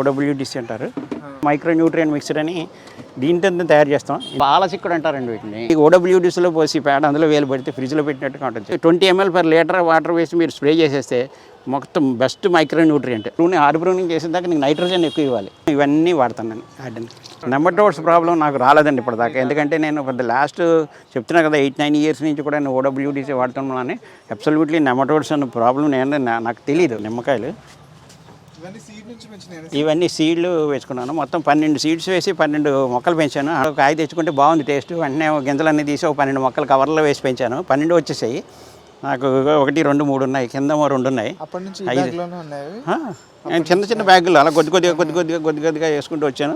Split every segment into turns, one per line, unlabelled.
ఓడబ్ల్యూడిసి అంటారు. Micro nutrient mixer అని దీంతో తయారు చేస్తాం. పాలసిక్కుడు అంటారండి వీటిని. ఈ ఓడబ్ల్యూడిసిలో పోసి పేడ అందులో వేలు పెడితే ఫ్రిడ్జ్లో పెట్టినట్టుగా ఉంటుంది twenty ML per litre water వేసి మీరు స్ప్రే చేసేస్తే మొత్తం best micro nutrient pruning hard pruning చేసిన దాకా నీకు నైట్రోజన్ ఎక్కువ ఇవ్వాలి. ఇవన్నీ వాడతాను వాటిని నెంబర్ ప్రాబ్లం నాకు రాలేదండి ఇప్పటిదాకా. ఎందుకంటే నేను పెద్ద లాస్ట్ చెప్తున్నా కదా ఎయిట్ నైన్ ఇయర్స్ నుంచి కూడా నేను ఓడబ్ల్యూడిసి వాడుతున్నాను అబ్సల్యూట్లీ నెమటోడ్స్ అన్న ప్రాబ్లం నేను నాకు తెలియదు నిమ్మకాయలు.
ఇవన్నీ
సీడ్లు వేసుకున్నాను. మొత్తం పన్నెండు సీడ్స్ వేసి పన్నెండు మొక్కలు పెంచాను. కాయ తెచ్చుకుంటే బాగుంది టేస్ట్ వెంటనే గింజలన్నీ తీసి ఒక పన్నెండు మొక్కలు కవర్లో వేసి పెంచాను. పన్నెండు వచ్చేసాయి. నాకు ఒకటి రెండు మూడు ఉన్నాయి. కింద రెండు ఉన్నాయి. నేను చిన్న చిన్న బ్యాగులు అలా కొద్ది కొద్దిగా కొద్ది కొద్దిగా కొద్ది కొద్దిగా వేసుకుంటూ వచ్చాను.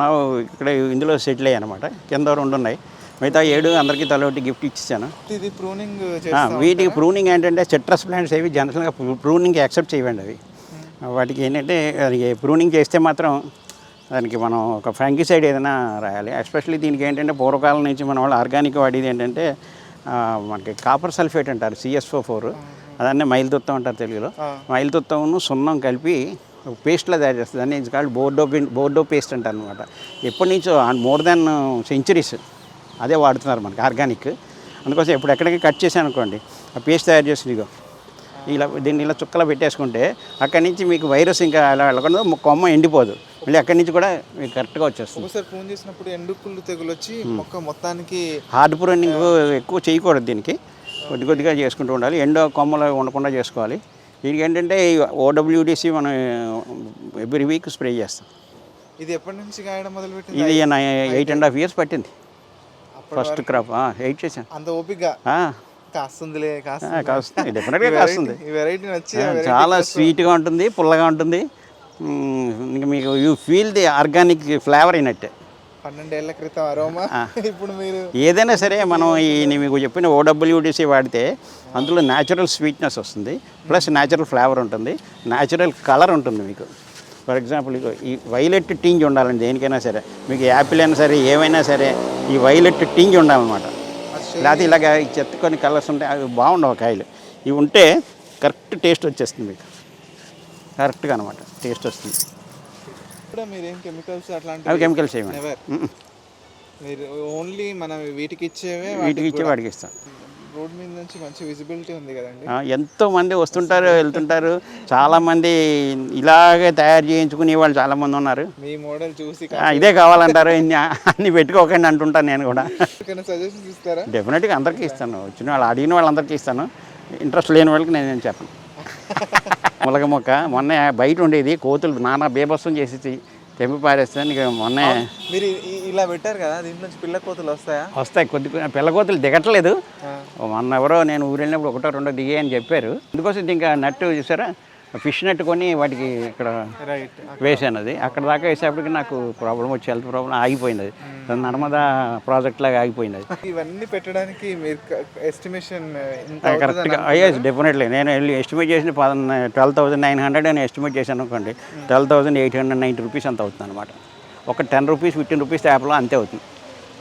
నా ఇక్కడ ఇందులో సెటిల్ అయ్యాయి అనమాట కింద రెండు ఉన్నాయి. మిగతా ఏడు అందరికీ తలొట్టి గిఫ్ట్ ఇచ్చాను
ఇది ప్రూనింగ్
వీటికి ప్రూనింగ్ ఏంటంటే సిట్రస్ ప్లాంట్స్ అవి జనరల్గా ప్రూనింగ్ యాక్సెప్ట్ చేయండి అవి. వాటికి ఏంటంటే అది ప్రూనింగ్ చేస్తే మాత్రం దానికి మనం ఒక ఫంగిసైడ్ ఏదైనా రాయాలి. ఎస్పెషల్లీ దీనికి ఏంటంటే పూర్వకాలం నుంచి మన వాళ్ళు ఆర్గానిక్ వాడేది ఏంటంటే మనకి కాపర్ సల్ఫేట్ అంటారు సిఎస్ఓ ఫోర్ అదన్నీ మైలుతుత్తం అంటారు తెలుగులో. మైలుతుత్తమును సున్నం కలిపి పేస్ట్లా తయారు చేస్తుంది దాన్ని ఇది కాల్డ్ బోర్డో బోర్డో పేస్ట్ అంటారు అనమాట ఎప్పటి నుంచో మోర్ దాన్ సెంచురీస్ అదే వాడుతున్నారు మనకి ఆర్గానిక్ అందుకోసం ఇప్పుడు ఎక్కడికి కట్ చేశాను అనుకోండి ఆ పేస్ట్ తయారు చేస్తుంది ఇగో ఇలా దీన్ని ఇలా చుక్కలా పెట్టేసుకుంటే అక్కడి నుంచి మీకు వైరస్ ఇంకా అలా వెళ్ళకుండా కొమ్మ ఎండిపోదు. మళ్ళీ అక్కడి నుంచి కూడా మీకు కరెక్ట్గా వచ్చేస్తుంది.
ఒకసారి ప్రూన్ చేసినప్పుడు ఎండుకుళ్ళు తెగులు వచ్చి మొక్క మొత్తానికి
హార్డ్ ప్రూనింగ్ ఎక్కువ చేయకూడదు దీనికి. కొద్ది కొద్దిగా చేసుకుంటూ ఉండాలి. ఎండ కొమ్మలు ఉండకుండా చేసుకోవాలి. దీనికి ఏంటంటే ఓడబ్ల్యూడిసి మనం ఎవ్రీ వీక్ స్ప్రే చేస్తాం.
ఇది ఎప్పటి నుంచి కాయడం మొదలు పెట్టింది
ఇది ఎయిట్ అండ్ హాఫ్ ఇయర్స్ పట్టింది. ఫస్ట్ క్రాప్ ఎయిట్ చేశాను.
అంత ఓపికగా
ఆ,
కాస్తుందిలే కాస్తుంది.
కాస్తుంది. డెఫినెట్గా కాస్తుంది.
ఈ వెరైటీ నచ్చి
చాలా స్వీట్గా ఉంటుంది పుల్లగా ఉంటుంది. ఇంకా మీకు you feel the organic flavour అయినట్టే
పన్నెండేళ్ళ క్రితం అరోమా. ఇప్పుడు మీరు
ఏదైనా సరే మనం ఈ మీకు చెప్పిన ఓడబ్ల్యూడిసి వాడితే అందులో న్యాచురల్ స్వీట్నెస్ వస్తుంది ప్లస్ న్యాచురల్ ఫ్లేవర్ ఉంటుంది న్యాచురల్ కలర్ ఉంటుంది మీకు. ఫర్ ఎగ్జాంపుల్ ఈ వైలెట్ టింజ్ ఉండాలండి దేనికైనా సరే. మీకు యాపిల్ అయినా సరే ఏమైనా సరే ఈ వైలెట్ టింజ్ ఉండాలన్నమాట. లేకపోతే ఇలాగ చెత్త కొన్ని కలర్స్ ఉంటాయి అవి బాగుండవు కాయలు. ఇవి ఉంటే కరెక్ట్ టేస్ట్ వచ్చేస్తుంది మీకు. కరెక్ట్గా అనమాట టేస్ట్ వస్తుంది.
కూడా మీరు ఏం కెమికల్స్
అవి కెమికల్స్
మీరు ఓన్లీ మనం వీటికి ఇచ్చేవే
వీటికి ఇచ్చి వాడికి ఇస్తాం.
రోడ్ మీద నుంచి మంచి విజిబిలిటీ ఉంది కదండి.
ఆ, ఎంతో మంది వస్తుంటారు వెళ్తుంటారు. చాలామంది ఇలాగే తయారు చేయించుకునే వాళ్ళు చాలామంది ఉన్నారు.
మీ మోడల్ చూసి
ఇదే కావాలంటారు అన్ని పెట్టుకోకండి అంటుంటాను నేను కూడా.
సజెషన్స్ ఇస్తారా?
డెఫినెట్గా అందరికీ ఇస్తాను. వచ్చిన వాళ్ళు అడిగిన వాళ్ళందరికీ ఇస్తాను. ఇంట్రెస్ట్ లేని వాళ్ళకి నేను చెప్పను. ములగ మొక్క మొన్న బయట ఉండేది కోతులు నానా బేబస్సం చేసి తెంపి పారేస్తాను ఇక మొన్న
మీరు ఇలా పెట్టారు కదా దీంట్లో నుంచి పిల్ల కోతులు వస్తాయా?
వస్తాయి కొద్ది పిల్ల కోతులు దిగట్లేదు. మొన్న ఎవరో నేను ఊరు వెళ్ళినప్పుడు ఒకటో రెండో దిగాయి అని చెప్పారు. అందుకోసం ఇది ఇంకా నట్టు చూసారా? ఫిష్ నట్టు కొని వాటికి ఇక్కడ వేసాను అది. అక్కడ దాకా వేసేప్పటికి నాకు ప్రాబ్లం వచ్చి హెల్త్ ప్రాబ్లం ఆగిపోయింది అది. నర్మదా ప్రాజెక్ట్ లాగా ఆగిపోయింది అది.
ఇవన్నీ పెట్టడానికి మీరు ఎస్టిమేషన్
కరెక్ట్గా అయ్యేది డెఫినెట్లీ నేను వెళ్ళి ఎస్టిమేట్ చేసిన ట్వెల్వ్ థౌసండ్ నైన్ హండ్రెడ్ అని ఎస్టిమేట్ చేశాను అనుకోండి. Twelve thousand eight hundred ninety rupees అంత అవుతుంది అనమాట ఒక టెన్ రూపీస్ ఫిఫ్టీన్ రూపీస్ యాప్లో అంతే అవుతుంది.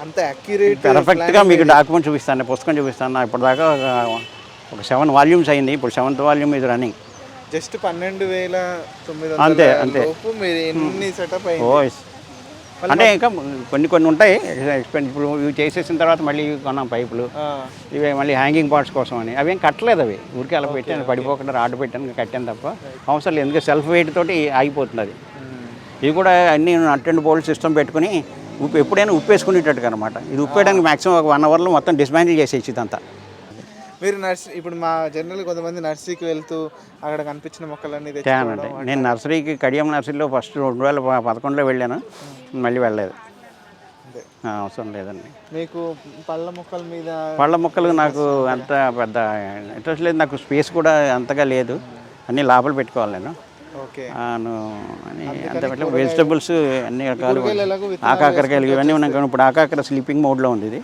అంత అక్యురేట్
పర్ఫెక్ట్గా మీకు డాక్యుమెంట్ చూపిస్తాను పుస్తకం చూపిస్తాను. ఇప్పటిదాకా ఒక- సెవెన్ వాల్యూమ్స్ అయింది. ఇప్పుడు సెవెంత్ వాల్యూమ్ ఇది రన్నింగ్
జస్ట్ పన్నెండు వేల తొమ్మిది
అంతే, అంతే.
లోపు మీరు ఎన్ని సెటప్
ఓ
అయింది?
అంటే ఇంకా కొన్ని కొన్ని ఉంటాయి. ఎక్స్పెన్స్ ఇప్పుడు ఇవి చేసేసిన తర్వాత మళ్ళీ కొన్నాం పైపులు. ఇవి మళ్ళీ హ్యాంగింగ్ పార్ట్స్ కోసం అని. అవి ఏం కట్టలేదు అవి. ఊరికే అలా పెట్టాను. పడిపోకుండా రాడ్ పెట్టాను కట్టాను తప్ప. అవసరం లేదు. ఎందుకంటే సెల్ఫ్ వెయిట్ తోటి ఆగిపోతుంది అది. ఇది కూడా అన్ని నట్ అండ్ బోల్డ్ సిస్టమ్ పెట్టుకుని ఉప్పు ఎప్పుడైనా ఉప్పు వేసుకునేటట్టుగా అనమాట ఇది ఉప్పు వేయడానికి మాక్సిమం ఒక వన్ అవర్లో మొత్తం డిస్మాంటిల్ చేసేసి ఇదంతా.
మీరు నర్సరీ ఇప్పుడు మా జనరల్ కొంతమంది నర్సరీకి వెళ్తూ అక్కడ కనిపించిన మొక్కలన్నీ తెచ్చుకోవడం
నేను నర్సరీకి కడియం నర్సరీలో ఫస్ట్ రెండు వేల పదకొండులో వెళ్ళాను. మళ్ళీ వెళ్ళలేదు. అవసరం లేదండి.
మీకు పళ్ళ మొక్కల మీద
పళ్ళ మొక్కలు నాకు అంత పెద్ద ఇంట్రెస్ట్ లేదు. నాకు స్పేస్ కూడా అంతగా లేదు. అన్నీ లోపల పెట్టుకోవాలి నేను. అని అంత వెజిటబుల్స్ అన్ని రకాలు ఆకాకరకాయలు ఇవన్నీ ఉన్నాయి కానీ ఇప్పుడు ఆకాకర స్లీపింగ్ మోడ్లో ఉంది ఇది.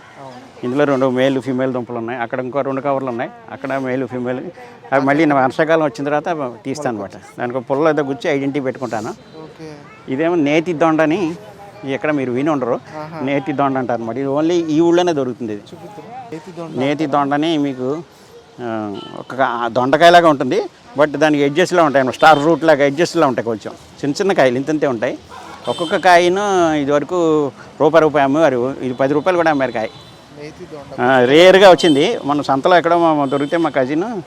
ఇందులో రెండు మేలు ఫీమేల్ దుంపలు ఉన్నాయి. అక్కడ ఇంకో రెండు కవర్లు ఉన్నాయి. అక్కడ మేలు ఫీమేల్ అవి మళ్ళీ వర్షాకాలం వచ్చిన తర్వాత తీస్తాను అనమాట దానికి పుల్ల ఏదో గుచ్చి ఐడెంటిటీ పెట్టుకుంటాను. ఇదేమో నేతి దొండ అని ఎక్కడ మీరు విని ఉండరు. నేతి దొండ అంటారు అనమాట. ఇది ఓన్లీ ఈ ఊళ్ళోనే దొరుకుతుంది ఇది. నేతి దొండని మీకు ఒక దొండకాయలాగా ఉంటుంది బట్ దానికి ఎడ్జెస్లో ఉంటాయి స్టార్ రూట్ లాగా ఎడ్జెస్లో ఉంటాయి కొంచెం. చిన్న చిన్న కాయలు ఇంతంతే ఉంటాయి. ఒక్కొక్క కాయను ఇది వరకు రూపాయి రూపాయి అమ్మేవారు. ఇది పది రూపాయలు కూడా అమ్మారు కాయ. రేర్గా వచ్చింది. మన సంతలో ఎక్కడో మా- దొరికితే మా కజిన్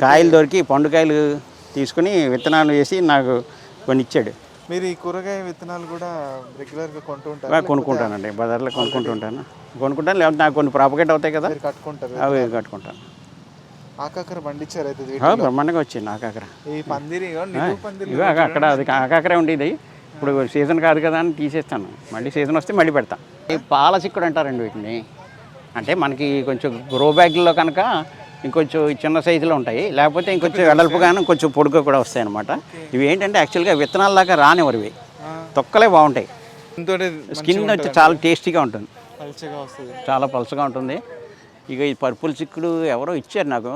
కాయలు దొరికి పండుకాయలు తీసుకుని విత్తనాలు వేసి నాకు కొన్ని ఇచ్చాడు
మీరు ఈ కూరగాయ విత్తనాలు కూడా రెగ్యులర్గా కొంటూ ఉంటారు?
బాగా కొనుక్కుంటానండి. బజార్లో కొనుక్కుంటుంటాను కొనుక్కుంటాను లేకపోతే నాకు కొన్ని ప్రాపగేట్ అవుతాయి కదా.
కట్టుకుంటారు?
అవి కట్టుకుంటాను.
ఆకాకర పండించారు అయితే
బ్రహ్మాండంగా వచ్చింది అక్కడ
ఈ పందిరి
ఇవో అక్కడ అది ఆకాకరే ఉండేది. ఇప్పుడు సీజన్ కాదు కదా అని తీసేస్తాను. మళ్ళీ సీజన్ వస్తే మళ్ళీ పెడతా. ఈ పాల చిక్కుడు అంటారండి వీటిని. అంటే మనకి కొంచెం గ్రో బ్యాగ్లో కనుక ఇంకొంచెం చిన్న సైజులో ఉంటాయి. లేకపోతే ఇంకొంచెం వెడల్పుగాను కొంచెం పొడుగు కూడా వస్తాయి అనమాట ఇవి ఏంటంటే యాక్చువల్గా విత్తనాల్లాగా రానివ్వరు ఇవి తొక్కలే బాగుంటాయి. స్కిన్ వచ్చి చాలా టేస్టీగా ఉంటుంది.
పల్చగా వస్తుంది.
చాలా పలుసగా ఉంటుంది. ఇక ఈ పర్పుల్ చిక్కుడు ఎవరో ఇచ్చారు నాకు.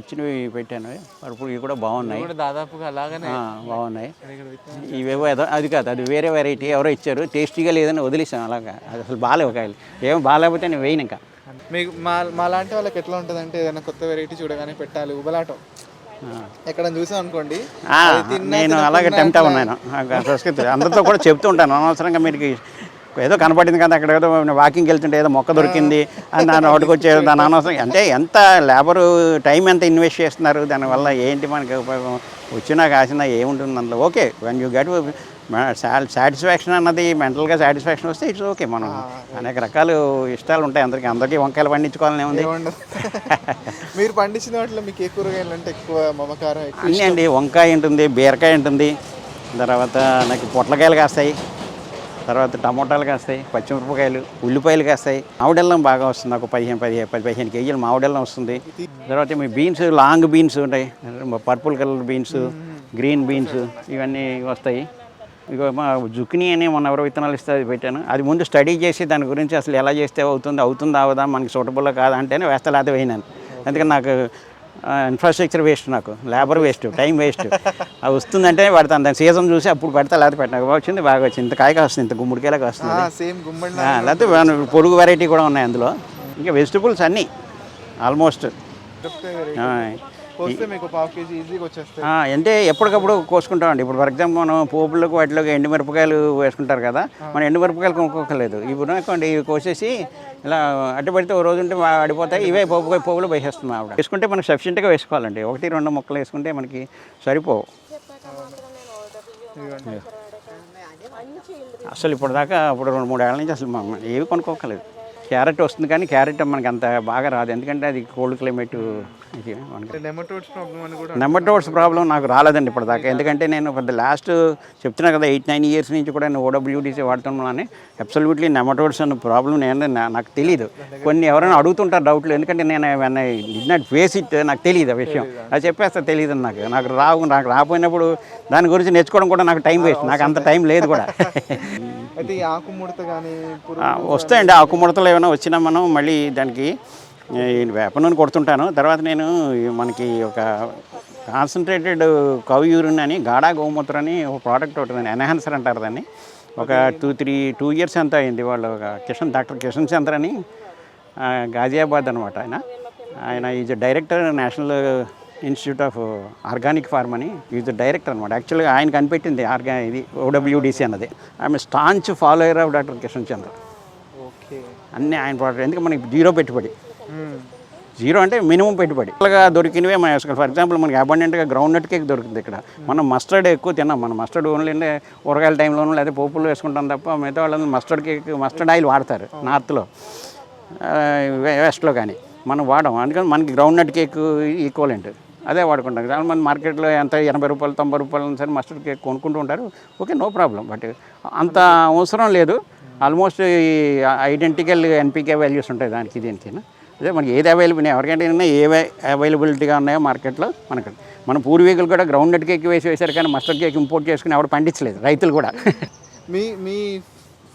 ఇచ్చినవి పెట్టాను. పర్పుల్ ఇవి కూడా బాగున్నాయి.
దాదాపుగా అలాగనే
బాగున్నాయి. ఇవేవో ఏదో అది కాదు అది వేరే వెరైటీ ఎవరో ఇచ్చారు. టేస్టీగా లేదని వదిలేసాం అలాగా. అది అసలు బాగాలేవు కాయలు. ఏమో బాగాలేకపోతే నేను వేయను ఇంకా.
మీకు మా మా లాంటి వాళ్ళకి ఎట్లా ఉంటుంది అంటే ఏదైనా కొత్త వెరైటీ చూడగానే పెట్టాలి ఉబలాటం. ఎక్కడ చూసాం అనుకోండి
నేను అలాగే టెంప్ట్ ఉన్నాను. సంస్కృతి. అందరితో కూడా చెప్తూ ఉంటాను అనవసరంగా మీరు ఏదో కనపడింది కదా అక్కడ ఏదో వాకింగ్కి వెళ్తుంటే ఏదో మొక్క దొరికింది అని దాని వచ్చే దాని అనవసరం. అంటే ఎంత లేబర్ టైం ఎంత ఇన్వెస్ట్ చేస్తున్నారు దానివల్ల ఏంటి మనకి ఉపయోగం? వచ్చినా కాసినా ఏముంటుంది అందులో? Okay one you get satisfaction అన్నది మెంటల్గా సాటిస్ఫాక్షన్ వస్తే ఇట్స్ ఓకే మనం అనేక రకాలు ఇష్టాలు ఉంటాయి అందరికీ. అందరికీ వంకాయలు పండించుకోవాలని ఉంది.
మీరు పండించిన వాటిలో మీకు ఏ కూరగాయలు అంటే ఎక్కువ మమకారం
అన్నీ అండి. వంకాయ ఉంటుంది బీరకాయ ఉంటుంది. తర్వాత నాకు పొట్లకాయలు కాస్తాయి. తర్వాత టమోటాలు కాస్తాయి పచ్చిమిరపకాయలు ఉల్లిపాయలు కాస్తాయి. మామిడెల్లం బాగా వస్తుంది నాకు పదిహేను పదిహేను పది పదిహేను కేజీలు మామిడెల్లం వస్తుంది. తర్వాత మీ బీన్స్ లాంగ్ బీన్స్ ఉంటాయి. Purple colour beans green beans ఇవన్నీ వస్తాయి. ఇక మా జుక్ని అని మొన్న ఎవరో విత్తనాలు ఇస్తే అది పెట్టాను. అది ముందు స్టడీ చేసి దాని గురించి అసలు ఎలా చేస్తే అవుతుంది అవుతుందా అవదా మనకి సూటబుల్ కాదా అంటేనే వేస్తా లేకపోతే వేయినాను అందుకని నాకు ఇన్ఫ్రాస్ట్రక్చర్ వేస్ట్ నాకు. లేబర్ వేస్ట్ టైం వేస్ట్ అది వస్తుందంటే పడతాను. దాని సీజన్ చూసి అప్పుడు పెడతా లేకపోతే పెట్టినా వచ్చింది బాగా వచ్చింది. ఇంత కాయ కాస్తుంది ఇంత గుమ్మడికాయలా కాస్తుంది.
సేమ్ గుమ్మడి
ఆ, లేకపోతే పొడుగు వెరైటీ కూడా ఉన్నాయి అందులో. ఇంకా వెజిటబుల్స్ అన్నీ ఆల్మోస్ట్
పోస్తే మీకు పావు కేజీ ఈజీగా వచ్చేస్తాయి.
అంటే ఎప్పటికప్పుడు కోసుకుంటామండి. ఇప్పుడు ఫర్ ఎగ్జాంపుల్ మనం పోపులకు వాటిలోకి ఎండుమిరపకాయలు వేసుకుంటారు కదా మనం ఎండుమిరపకాయలు కొనుక్కోకలేదు ఇప్పుడు అనుకోండి ఇవి కోసేసి ఇలా అడ్డు పెడితే ఓ రోజు ఉంటే అడిపోతాయి ఇవే పోపు పోపులు వేసేస్తున్నాం ఆవిడ. వేసుకుంటే మనకి సఫిషియెంట్గా వేసుకోవాలండి. ఒకటి రెండు ముక్కలు వేసుకుంటే మనకి సరిపోవు. అసలు ఇప్పుడు దాకా ఇప్పుడు రెండు మూడు ఏళ్ళ నుంచి అసలు ఏవి కొనుక్కోకలేదు క్యారెట్ వస్తుంది కానీ క్యారెట్ మనకి అంత బాగా రాదు. ఎందుకంటే అది కోల్డ్ క్లైమేట్
నెమటోడ్స్ ప్రాబ్లం
నాకు రాలేదండి ఇప్పటిదాకా. ఎందుకంటే నేను పెద్ద లాస్ట్ చెప్తున్నా కదా ఎయిట్ నైన్ ఇయర్స్ నుంచి కూడా నేను ఓడబ్ల్యూడీసీ వాడుతున్నాను అబ్సల్యూట్లీ నెమటోడ్స్ అన్న ప్రాబ్లం నేను నాకు తెలియదు కొన్ని ఎవరైనా అడుగుతుంటారు డౌట్లు ఎందుకంటే నేను డి నాట్ ఫేస్ ఇట్ నాకు తెలియదు ఆ విషయం. అది చెప్పేస్తా తెలియదు నాకు. నాకు రావు నాకు రాకపోయినప్పుడు దాని గురించి నేర్చుకోవడం కూడా నాకు టైం వేస్ట్ నాకు అంత టైం లేదు కూడా. వస్తాయండి. ఆకు ముడతలు ఏమైనా వచ్చినా మనం మళ్ళీ దానికి వేప నూనె కొడుతుంటాను. తర్వాత నేను మనకి ఒక కాన్సన్ట్రేటెడ్ కవ్ యూరిన్ అని గాఢా గోమూత్ర అని ఒక ప్రోడక్ట్ ఒకటి ఎన్హాన్సర్ అంటారు దాన్ని. ఒక టూ త్రీ టూ ఇయర్స్ అంతా అయింది. వాళ్ళు ఒక కిషన్ డాక్టర్ కిషన్ చంద్ర అని గాజియాబాద్ అనమాట ఆయన. ఆయన is director national institute of organic farm అని ఈజ్ డైరెక్టర్ అనమాట యాక్చువల్గా ఆయన కనిపెట్టింది ఆర్గా ఇది ఓడబ్ల్యూడిసి అన్నది. ఆమె staunch follower of doctor Kishan Chandra.
Okay
అన్నీ ఆయన ప్రోడక్ట్ ఎందుకంటే మనకి జీరో పెట్టుబడి. జీరో అంటే మినిమం పెట్టుబడి. అలాగా దొరికినవే మన ఫర్ ఎగ్జాంపుల్ మనకి అబండెంట్గా గ్రౌండ్ నట్ కేక్ దొరుకుతుంది ఇక్కడ. మనం మస్టర్డ్ ఎక్కువ తిన్నాం. మనం మస్టర్డ్ ఓన్లీ అంటే ఊరగాయల టైంలోనూ లేదా పోపులు వేసుకుంటాం తప్ప మిగతా వాళ్ళందరూ మస్టర్డ్ కేక్ మస్టర్డ్ ఆయిల్ వాడతారు నార్త్లో. వెస్ట్లో కానీ మనం వాడం అందుకని మనకి గ్రౌండ్ నట్ కేక్ ఈక్వలెంట్. అదే వాడుకుంటాం. చాలా మంది మార్కెట్లో ఎంత ఎనభై రూపాయలు తొంభై రూపాయలు సరే మస్టర్డ్ కేక్ కొనుక్కుంటూ ఉంటారు. ఓకే నో ప్రాబ్లం బట్ అంత అవసరం లేదు. ఆల్మోస్ట్ ఐడెంటికల్ ఎన్పికే వాల్యూస్ ఉంటాయి దానికి దీనికి. అదే మనకి ఏది అవైలబుల్ ఎవరికంటే ఏవే అవైలబిలిటీగా ఉన్నాయో మార్కెట్లో మనకు మన పూర్వీకులు కూడా గ్రౌండ్ నట్ కేక్ వేసి వేశారు కానీ మస్టర్డ్ కేక్ ఇంపోర్ట్ చేసుకుని ఎవరు పండించలేదు రైతులు కూడా.
మీ మీ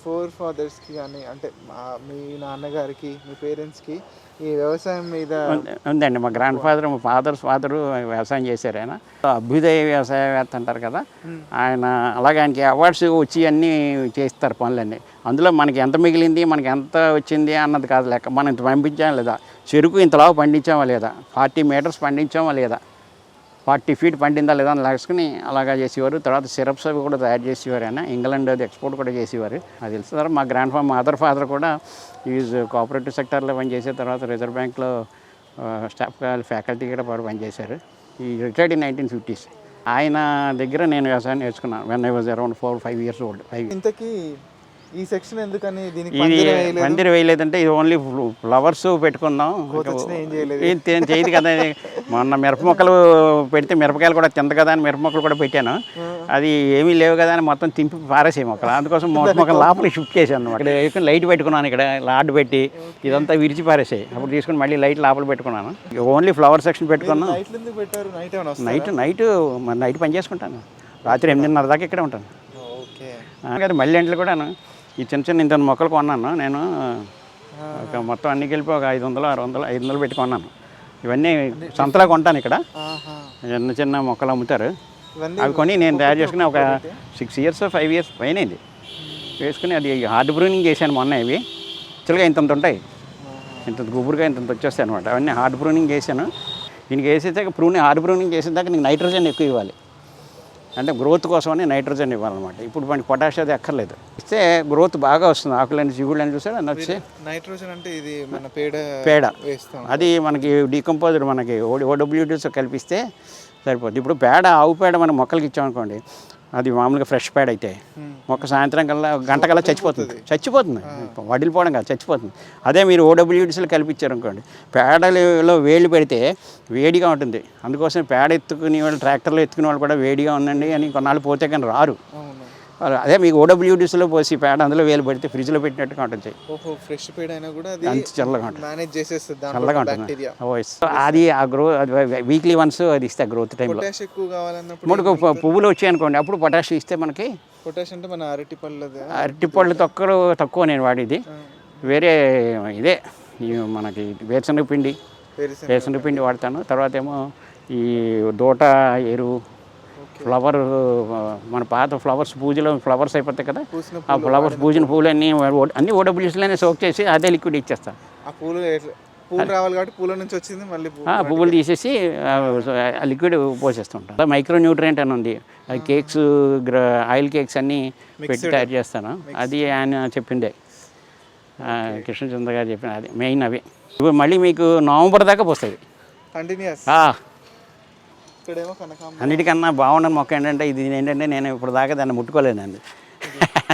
ఫోర్ ఫాదర్స్కి కానీ అంటే మా- మీ నాన్నగారికి మీ పేరెంట్స్కి ఈ వ్యవసాయం మీద
ఉంది- ఉందండి. మా గ్రాండ్ ఫాదర్ మా ఫాదర్స్ ఫాదరు వ్యవసాయం చేశారు ఆయన. అభ్యుదయ వ్యవసాయవేత్త అంటారు కదా ఆయన అలాగే ఆయనకి అవార్డ్స్ వచ్చి అన్నీ చేస్తారు పనులన్నీ. అందులో మనకి ఎంత మిగిలింది మనకి ఎంత వచ్చింది అన్నది కాదు లెక్క. మనం ఇంత పంపించామా లేదా? చెరుకు ఇంతలా పండించామా లేదా? ఫార్టీ మీటర్స్ పండించామా లేదా? ఫార్టీ ఫీట్ పండిందా లేదా అని లెక్కసుకుని అలాగా చేసేవారు. తర్వాత సిరప్స్ అవి కూడా తయారు చేసేవారు ఆయన. ఇంగ్లాండ్ అది ఎక్స్పోర్ట్ కూడా చేసేవారు. అది తెలిసిన తర్వాత మా గ్రాండ్ ఫాదర్ మదర్ ఫాదర్ కూడా ఈజ్ కోఆపరేటివ్ సెక్టర్లో పనిచేసిన తర్వాత రిజర్వ్ బ్యాంక్లో స్టాఫ్ ఫ్యాకల్టీ కూడా వారు పనిచేశారు ఈ రిటైర్డ్ ఇన్ నైన్టీన్ ఫిఫ్టీస్. ఆయన దగ్గర నేను వ్యవసాయం నేర్చుకున్నాను. When I was around four five years old five
ఇంతకీ ఈ సెక్షన్ ఎందుకని? దీనికి
ఇది
పందిరం వేయలేదు?
పందిరి వేయలేదంటే ఇది ఓన్లీ ఫ్లవర్స్ పెట్టుకుందాం.
వచ్చినా ఏం
చేయదు కదా. మొన్న మిరప మొక్కలు పెడితే మిరపకాయలు కూడా తింద కదా అని మిరప మొక్కలు కూడా పెట్టాను. అది ఏమీ లేవు కదా అని మొత్తం తింపి పారేసే మొక్కలు. అందుకోసం మొక్క మొక్కలు లోపలికి షిఫ్ట్ చేశాను ఇక్కడ ఇక్కడ లైట్ పెట్టుకున్నాను ఇక్కడ లాడ్ పెట్టి ఇదంతా విరిచి పారేసాయి. అప్పుడు తీసుకుని మళ్ళీ లైట్ లోపల పెట్టుకున్నాను. ఓన్లీ ఫ్లవర్ సెక్షన్ పెట్టుకున్నాను.
నైట్?
నైట్ నైట్ పని చేసుకుంటాను. రాత్రి ఎనిమిదిన్నర దాకా ఇక్కడే ఉంటాను. మళ్ళీ ఎంటలు కూడాను. ఈ చిన్న చిన్న ఇంత మొక్కలు కొన్నాను. నేను ఒక మొత్తం అన్ని కలిపి ఒక ఐదు వందలు ఆరు వందలు ఐదు వందలు పెట్టి కొన్నాను. ఇవన్నీ సంతలో కొంటాను ఇక్కడ. చిన్న చిన్న మొక్కలు అమ్ముతారు. అవి కొని నేను తయారు చేసుకుని ఒక సిక్స్ ఇయర్స్ ఫైవ్ ఇయర్స్ పైన అయింది వేసుకుని అది హార్డ్ బ్రూనింగ్ చేశాను మొన్న ఇవి. యాక్చువల్గా ఇంతంత ఉంటాయి. ఇంత గుబురుగా ఇంత వచ్చేస్తాయి అనమాట అవన్నీ హార్డ్ బ్రూనింగ్ చేశాను. దీనికి వేసేదాక ప్రూనింగ్ హార్డ్ బ్రూనింగ్ చేసేదాకా నీకు నైట్రోజన్ ఎక్కువ ఇవ్వాలి. అంటే గ్రోత్ కోసమని నైట్రోజన్ ఇవ్వాలన్నమాట. ఇప్పుడు మనకి పొటాష్ అది ఎక్కర్లేదు ఇస్తే గ్రోత్ బాగా వస్తుంది. ఆకులని చిగుళ్ళని చూసాడు అని వచ్చి
నైట్రోజన్ అంటే ఇది మన పేడ
పేడ.
వేస్తాం.
అది మనకి డీకంపోజ్డ్ మనకి ఓడబ్ల్యూడీస్ కల్పిస్తే సరిపోద్ది. ఇప్పుడు పేడ ఆవు పేడ మనం మొక్కలకి ఇచ్చామనుకోండి అది మామూలుగా ఫ్రెష్ పేడ అయితే. మొక్క సాయంత్రం కల్లా గంట కల్లా చచ్చిపోతుంది. చచ్చిపోతుంది. వడిలిపోవడం కాదు చచ్చిపోతుంది. అదే మీరు ఓడబ్ల్యూడీసీలు కల్పించారనుకోండి పేడలో వేళ్ళు పెడితే వేడిగా ఉంటుంది. అందుకోసం పేడ ఎత్తుకునే వాళ్ళు ట్రాక్టర్లో ఎత్తుకునే వాళ్ళు కూడా వేడిగా ఉందండి అని కొన్నాళ్ళు పోతే కానీ రారు. అదే మీకు ఓడబ్ల్యూడీసీలో పోసి పేడ అందులో వేలు పెడితే ఫ్రిడ్జ్లో పెట్టినట్టుగా ఉంటుంది
ఓహో ఫ్రెష్ పేడ అయినా కూడా అది
అంత చల్లగా ఉంటుంది.
మేనేజ్ చేసేస్తుంది
చల్లగా ఉంటుంది. అది ఆ గ్రో వీక్లీ వన్స్ అది ఇస్తే గ్రోత్ టైంలో.
పొటాష్ ఎక్కువ కావాలన్నప్పుడు
మూడు పువ్వులు వచ్చాయి అనుకోండి అప్పుడు పొటాష్ ఇస్తే మనకి
పొటాష్ అంటే మన అరటి పళ్ళది.
అరటిపళ్ళు తక్కువ తక్కువ నేను వాడేది. వేరే ఇదే మనకి వేరుశనగ పిండి
వేరుశనగ
పిండి వాడతాను. తర్వాత ఏమో ఈ దోట ఎరువు ఫ్లవర్ మన పాత ఫ్లవర్స్ పూజలో ఫ్లవర్స్ అయిపోతాయి కదా? ఆ ఫ్లవర్స్ పూజిన పూలన్నీ అన్ని ఓడబ్ల్యూస్లోనే సోక్ చేసి అదే లిక్విడ్ ఇచ్చేస్తాను
ఆ పూలు ఎట్లా- పూలు రావాలి కాబట్టి పూల నుంచి వచ్చింది మళ్ళీ పూ-
ఆ, పువ్వులు తీసేసి లిక్విడ్ పోసేస్తుంటాం. మైక్రో న్యూట్రియంట్ అని ఉంది. కేక్స్ ఆయిల్ కేక్స్ అన్నీ పెట్టి తయారు చేస్తాను. అది ఆయన చెప్పిందే కృష్ణచంద్ర గారు చెప్పిన అది. మెయిన్ అవి. ఇప్పుడు మళ్ళీ మీకు నవంబర్ దాకా పోస్తుంది
కంటిన్యూస్ ఇక్కడేమో కనకాంబరం.
అన్నిటికన్నా బాగున్న మొక్క ఏంటంటే ఇది ఏంటంటే నేను ఇప్పుడు దాకా దాన్ని ముట్టుకోలేదండి.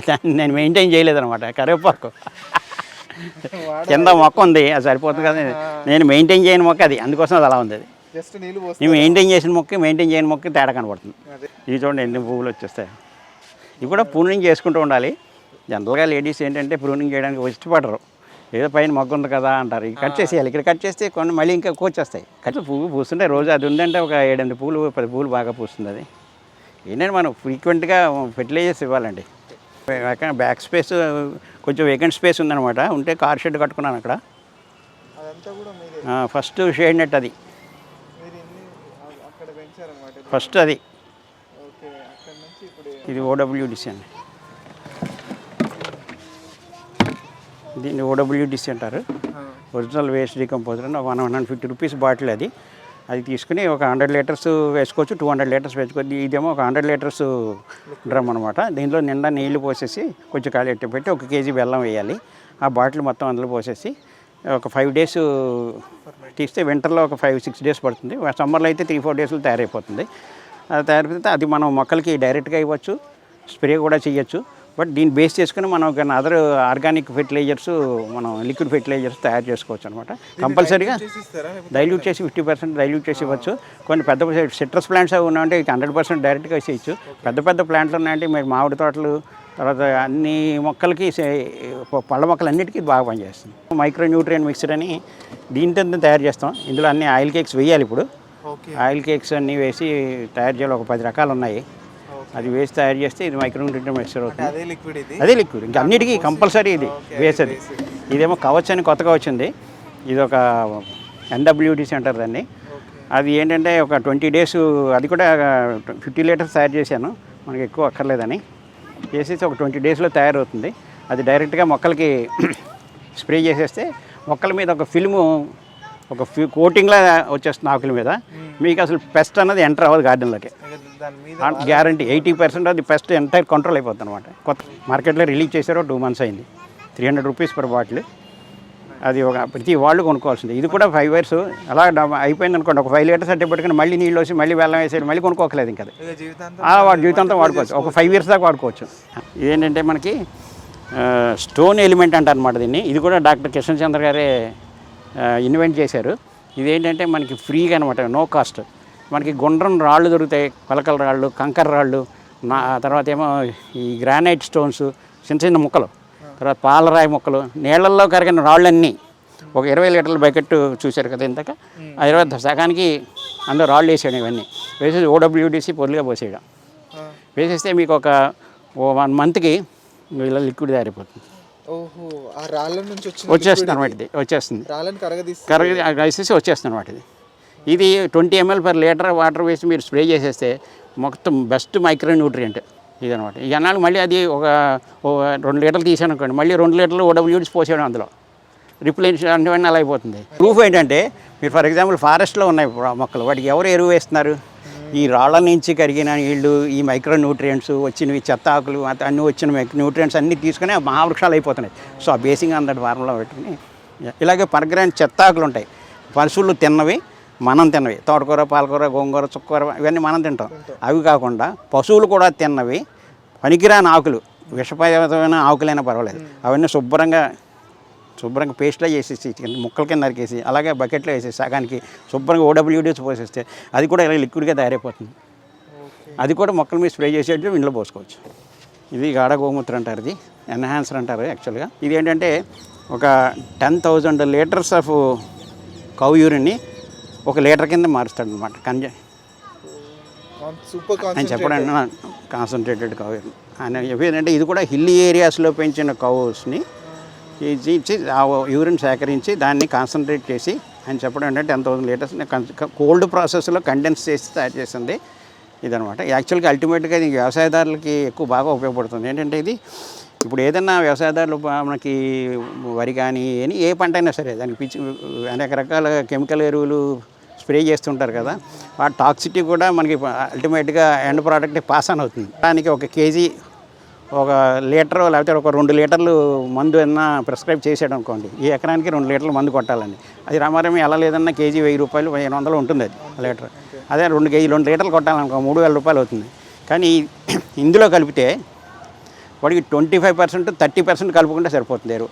దాన్ని నేను మెయింటైన్ చేయలేదన్నమాట కరివేపాకు. కింద మొక్క ఉంది అది సరిపోతుంది కదా. నేను మెయింటైన్ చేయని మొక్క అది అందుకోసం అది అలా ఉంది అది.
జస్ట్ నీళ్ళు పోస్తే
నేను మెయింటైన్ చేసిన మొక్క మెయింటైన్ చేయని మొక్క తేడా కనపడుతుంది
అదే.
ఇవి చూడండి ఎన్ని పువ్వులు వచ్చేస్తాయి. ఇవి కూడా ప్రూనింగ్ చేసుకుంటూ ఉండాలి. జనరల్గా లేడీస్ ఏంటంటే ప్రూనింగ్ చేయడానికి ఇష్టపడరు. ఏదో పైన మొగ్గ ఉంది కదా అంటారు. ఇక కట్ చేసేయాలి. ఇక్కడ కట్ చేస్తే కొన్ని మళ్ళీ ఇంకా కోచేస్తాయి కట్ పువ్వు పూస్తుంటే రోజు అది ఉందంటే ఒక ఏడెనిమిది పూలు పది పూలు బాగా పూస్తుంది అది. ఏంటంటే మనం ఫ్రీక్వెంట్గా ఫెర్టిలైజర్స్ ఇవ్వాలండి. బ్యాక్ స్పేస్ కొంచెం వేకెంట్ స్పేస్ ఉందన్నమాట. ఉంటే కార్ షెడ్ కట్టుకున్నాను అక్కడ. ఫస్ట్ షేడ్ నెట్ అది. ఫస్ట్ అది. ఇది ఓడబ్ల్యూడిసి అండి. దీన్ని ఓడబ్ల్యూడిసి అంటారు. ఒరిజినల్ వేస్ట్ డీకంపోజర్ అని one hundred fifty rupees bottle అది. అది తీసుకుని ఒక హండ్రెడ్ లీటర్స్ వేసుకోవచ్చు టూ హండ్రెడ్ లీటర్స్ వేసుకోవచ్చు. ఇదేమో ఒక హండ్రెడ్ లీటర్స్ డ్రమ్ అనమాట దీంట్లో నిండా నీళ్ళు పోసేసి కొంచెం ఖాళీ ఎట్టి పెట్టి ఒక కేజీ బెల్లం వేయాలి. ఆ బాటిల్ మొత్తం అందులో పోసేసి ఒక ఫైవ్ డేస్ తీస్తే వింటర్లో ఒక ఫైవ్ సిక్స్ డేస్ పడుతుంది. సమ్మర్లో అయితే త్రీ ఫోర్ డేస్లో తయారైపోతుంది. అది తయారైపోతే అది మనం మొక్కలకి డైరెక్ట్గా ఇవ్వచ్చు. స్ప్రే కూడా చేయొచ్చు. బట్ దీన్ని బేస్ చేసుకుని మనం ఒక అదర్ ఆర్గానిక్ ఫెర్టిలైజర్స్ మనం లిక్విడ్ ఫెర్టిలైజర్స్ తయారు చేసుకోవచ్చు అనమాట కంపల్సరీగా డైల్యూట్ చేసి ఫిఫ్టీ పర్సెంట్ డైల్యూట్ చేసి ఇవ్వచ్చు. కొన్ని పెద్ద సిట్రస్ ప్లాంట్స్ అవి ఉన్నాయంటే హండ్రెడ్ పర్సెంట్ డైరెక్ట్గా వేసేయచ్చు. పెద్ద పెద్ద ప్లాంట్లు ఉన్నాయంటే మీరు మామిడి తోటలు తర్వాత అన్ని మొక్కలకి పళ్ళ మొక్కలు అన్నిటికీ బాగా పనిచేస్తుంది. మైక్రో న్యూట్రియన్ మిక్సర్ అని దీంతో తయారు చేస్తాం. ఇందులో అన్ని ఆయిల్ కేక్స్ వేయాలి ఇప్పుడు. ఆయిల్ కేక్స్ అన్నీ వేసి తయారు చేయాలి. ఒక పది రకాలు ఉన్నాయి. అది వేసి తయారు చేస్తే ఇది మైక్రో న్యూట్రియం మిక్చర్ అవుతుంది.
అదే లిక్విడ్ ఇది?
అదే లిక్విడ్ ఇంకా అన్నిటికీ కంపల్సరీ ఇది వేసేది ఇదేమో కవచ్ అని కొత్తగా వచ్చింది. ఇది ఒక ఎన్డబ్ల్యూడి సెంటర్ దాన్ని. అది ఏంటంటే ఒక ట్వంటీ డేస్ అది కూడా ఫిఫ్టీ లీటర్స్ తయారు చేశాను. మనకి ఎక్కువ అక్కర్లేదని. చేసేసి ఒక ట్వంటీ డేస్లో తయారవుతుంది. అది డైరెక్ట్గా మొక్కలకి స్ప్రే చేసేస్తే మొక్కల మీద ఒక ఫిల్ము ఒక ఫి కోటింగ్లా వచ్చేస్తుంది ఆకుల మీద. మీకు అసలు పెస్ట్ అన్నది ఎంటర్ అవ్వదు గార్డెన్లోకి. గ్యారంటీ ఎయిటీ పర్సెంట్ అది పెస్ట్ ఎంటైర్ కంట్రోల్ అయిపోతుంది అనమాట కొత్త మార్కెట్లో రిలీజ్ చేశారో టూ మంత్స్ అయింది. Three hundred rupees per bottle అది ఒక ప్రతి వాళ్ళు కొనుక్కోవాల్సింది. ఇది కూడా ఫైవ్ ఇయర్స్ అలా అయిపోయింది అనుకోండి. ఒక ఫైవ్ లీటర్స్ అంటే పెట్టుకుని మళ్ళీ నీళ్ళు వచ్చి మళ్ళీ బెల్లం వేసేది మళ్ళీ కొనుక్కోకలేదు ఇంకా ఆ వాడు జీవితంతో వాడుకోవచ్చు. ఒక ఫైవ్ ఇయర్స్ దాకా వాడుకోవచ్చు. ఇదేంటంటే మనకి స్టోన్ ఎలిమెంట్ అంటారు అనమాట దీన్ని. ఇది కూడా డాక్టర్ కిషన్ చంద్ర గారే ఇన్వెంట్ చేశారు. ఇదేంటంటే మనకి ఫ్రీగా అనమాట నో కాస్ట్ మనకి గుండ్రం రాళ్ళు దొరుకుతాయి పలకల రాళ్ళు కంకర రాళ్ళు నా తర్వాత ఏమో ఈ గ్రానైట్ స్టోన్స్ చిన్న చిన్న ముక్కలు తర్వాత పాలరాయి ముక్కలు నీళ్ళల్లో కరిగిన రాళ్ళన్నీ. ఒక ఇరవై లీటర్ల బకెట్ చూశారు కదా ఇంతక ఆ ఇరవై సగానికి అందులో రాళ్ళు వేసేయడం ఇవన్నీ. వేసేసి ఓడబ్ల్యూడిసి పొద్దుగా పోసేయడం. వేసేస్తే మీకు ఒక ఓ వన్ మంత్కి ఇలా లిక్విడ్ తయారైపోతుంది.
ఓహో ఆ రాళ్ళ నుంచి వచ్చిన
వచ్చేస్తుంది అనమాట ఇది. వచ్చేస్తుంది.
రాళ్ళని కరగదీసి
కరగ వేసేసి వచ్చేస్తుంది అనమాట ఇది ఇది twenty ML per litre water వేసి మీరు స్ప్రే చేసేస్తే మొత్తం బెస్ట్ మైక్రో న్యూట్రియంట్ ఇది అనమాట ఈ అన్నాళ్ళు మళ్ళీ అది ఒక రెండు లీటర్లు తీసాను అనుకోండి మళ్ళీ రెండు లీటర్లు ఓడబ్ల్యూడిస్ పోసేయడం అందులో. రిప్లేస్ అన్నీ అలా అయిపోతుంది. ప్రూఫ్ ఏంటంటే మీరు ఫర్ ఎగ్జాంపుల్ ఫారెస్ట్లో ఉన్నాయి ఇప్పుడు మొక్కలు వాటికి ఎవరు ఎరువు వేస్తున్నారు? ఈ రాళ్ళ నుంచి కరిగిన నీళ్ళు ఈ మైక్రో న్యూట్రియంట్స్ వచ్చినవి చెత్త ఆకులు అన్నీ వచ్చిన న్యూట్రియంట్స్ అన్నీ తీసుకుని మహావృక్షాలు అయిపోతున్నాయి. సో ఆ బేసింగ్ అందటి వారంలో పెట్టుకుని ఇలాగే పరగ్రాండ్ చెత్త ఆకులు ఉంటాయి. పశువులు తిన్నవి మనం తిన్నవి. తోటకూర పాలకూర గోంగూర చుక్కూర ఇవన్నీ మనం తింటాం. అవి కాకుండా పశువులు కూడా తిన్నవి పనికిరాని ఆకులు విషపరమైన ఆకులైనా పర్వాలేదు. అవన్నీ శుభ్రంగా శుభ్రంగా పేస్ట్లో చేసేసి ముక్కల కింద నరికేసి అలాగే బకెట్లో వేసేసి సగానికి శుభ్రంగా ఓడబ్ల్యూడీస్ పోసేస్తే అది కూడా ఇలా లిక్విడ్గా తయారైపోతుంది. అది కూడా మొక్కల మీద స్ప్రే చేసేట్టు ఇంట్లో పోసుకోవచ్చు. ఇది గాఢ గోమూత్రం అంటారు ఇది ఎన్హాన్సర్ అంటారు యాక్చువల్గా. ఇది ఏంటంటే ఒక ten thousand litres of cow యూరిన్ని ఒక లీటర్ కింద మారుస్తాడు అనమాట కంజ అని చెప్పడం కాన్సన్ట్రేటెడ్. కౌ ఆయన చెప్పేదంటే ఇది కూడా హిల్లీ ఏరియాస్లో పెంచిన కౌస్ని ఇచ్చి ఆ యూరిన్ సేకరించి దాన్ని కాన్సన్ట్రేట్ చేసి ఆయన చెప్పడం ఏంటంటే టెన్ థౌసండ్ లీటర్స్ కోల్డ్ ప్రాసెస్లో కండెన్స్ చేసి తయారు చేసింది ఇదనమాట యాక్చువల్గా అల్టిమేట్గా ఇది వ్యవసాయదారులకి ఎక్కువ బాగా ఉపయోగపడుతుంది. ఏంటంటే ఇది ఇప్పుడు ఏదైనా వ్యవసాయదారులు మనకి వరి కానీ అని ఏ పంట అయినా సరే దానికి పిచ్చి అనేక రకాల కెమికల్ ఎరువులు స్ప్రే చేస్తుంటారు కదా ఆ టాక్సిటీ కూడా మనకి అల్టిమేట్గా ఎండ్ ప్రోడక్ట్ పాస్ ఆన్ అవుతుంది. దానికి ఒక కేజీ ఒక లీటర్ లేకపోతే ఒక రెండు లీటర్లు మందు ఏదన్నా ప్రిస్క్రైబ్ చేసాడు అనుకోండి ఈ ఎకరానికి రెండు లీటర్లు మందు కొట్టాలని అది రామారామి ఎలా లేదన్నా కేజీ వెయ్యి రూపాయలు పదిహేను వందలు ఉంటుంది అది లీటర్. అదే రెండు కేజీ రెండు లీటర్లు కొట్టాలనుకో మూడు వేల రూపాయలు అవుతుంది. కానీ ఇందులో కలిపితే వాడికి twenty five percent thirty percent కలుపుకుంటే సరిపోతుంది ఎరువు.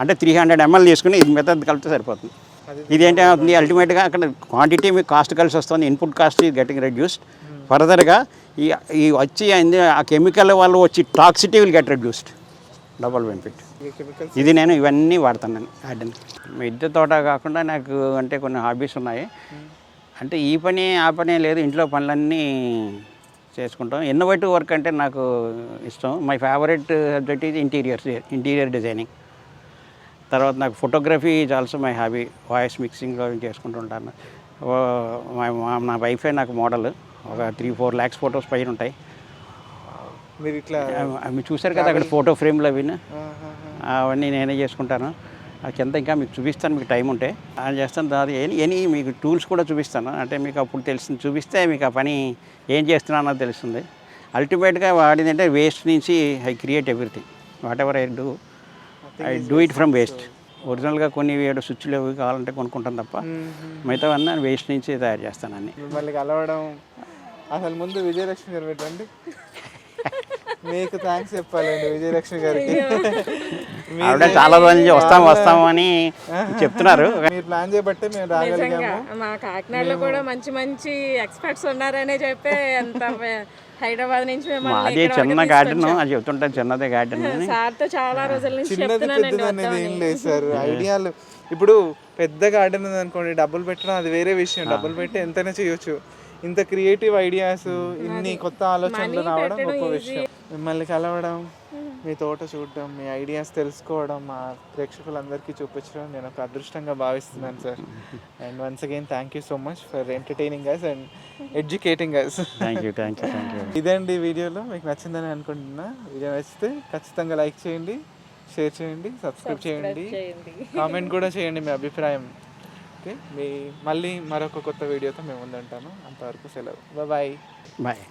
అంటే త్రీ హండ్రెడ్ ఎంఎల్ తీసుకుని ఇది మిగతా కలిపితే సరిపోతుంది. ఇది ఏంటి అవుతుంది? అల్టిమేట్గా అక్కడ క్వాంటిటీ మీకు కాస్ట్ కలిసి వస్తుంది input cost is getting reduced ఫర్దర్గా ఈ ఈ వచ్చి అంది- ఆ కెమికల్ వల్ల వచ్చి toxicity will get reduced double benefit ఇది నేను ఇవన్నీ వాడుతున్నాను గార్డెన్ మిద్దె తోట కాకుండా నాకు అంటే కొన్ని హాబీస్ ఉన్నాయి. అంటే ఈ పని ఆ పని లేదు ఇంట్లో పనులన్నీ చేసుకుంటాం. ఇన్నోవేటివ్ వర్క్ అంటే నాకు ఇష్టం. My favourite subject is interior interior designing తర్వాత నాకు photography is also my hobby voice mixing చేసుకుంటుంటాను మా- మా- నా వైఫే నాకు మోడల్ ఒక త్రీ ఫోర్ ల్యాక్స్ ఫొటోస్ పైన ఉంటాయి.
మీరు ఇట్లా
అవి చూశారు కదా అక్కడ ఫోటో ఫ్రేమ్లు అవి. అవన్నీ నేనే చేసుకుంటాను. ఆ కింద ఇంకా మీకు చూపిస్తాను మీకు టైం ఉంటే. అది చేస్తాను దాని ఎనీ ఎనీ మీకు టూల్స్ కూడా చూపిస్తాను. అంటే మీకు అప్పుడు తెలిసింది చూపిస్తే మీకు ఆ పని ఏం చేస్తున్నానో తెలుస్తుంది. అల్టిమేట్గా వాడింది అంటే వేస్ట్ నుంచి I create everything whatever I do I do it from waste ఒరిజినల్గా కొన్ని ఏడు స్విచ్లు కావాలంటే కొనుక్కుంటాను తప్ప మిగతా అన్నీ వేస్ట్ నుంచి తయారు చేస్తాను అన్ని.
మిమ్మల్ని కలవడం అసలు ముందు విజయలక్ష్మి గారు పెట్టండి. మీకు థ్యాంక్స్ చెప్పాలండి విజయలక్ష్మి గారికి.
ఆవిడ చాలా రోజుల నుంచి వస్తాం వస్తాము అని చెప్తున్నారు.
మీరు ప్లాన్ చేయబట్టే మేము రాగలిగాము.
మా కాకినాడలో కూడా మంచి మంచి ఎక్స్పర్ట్స్ ఉన్నారనే చెప్పే అంత హైదరాబాద్ నుంచి
మాది చిన్న గార్డెన్ అది చెప్తుంటాను చిన్నదే గార్డెన్ అని.
సార్తో చాలా రోజుల నుంచి
ఏం లేదు సార్. ఐడియాలు ఇప్పుడు పెద్ద గార్డెన్ ఉంది అనుకోండి డబ్బులు పెట్టడం అది వేరే విషయం. డబ్బులు పెట్టి ఎంతైనా చేయొచ్చు. ఇంత క్రియేటివ్ ఐడియాస్ ఇన్ని కొత్త ఆలోచనలు రావడం గొప్ప. విషయం. మిమ్మల్ని కలవడం మీ తోట చూడడం మీ ఐడియాస్ తెలుసుకోవడం మా ప్రేక్షకులందరికీ చూపించడం నేను ఒక అదృష్టంగా భావిస్తున్నాను sir and once again thank you so much for entertaining us and educating us
thank you thank you thank you
ఇదండి వీడియోలో మీకు నచ్చిందని అనుకుంటున్నా. వీడియో నచ్చితే ఖచ్చితంగా లైక్ చేయండి షేర్ చేయండి సబ్స్క్రైబ్ చేయండి. కామెంట్ కూడా చేయండి మీ అభిప్రాయం. ఓకే. మీ మళ్ళీ మరొక కొత్త వీడియోతో మేము ఉందంటాను అంతవరకు సెలవు. Bye
bye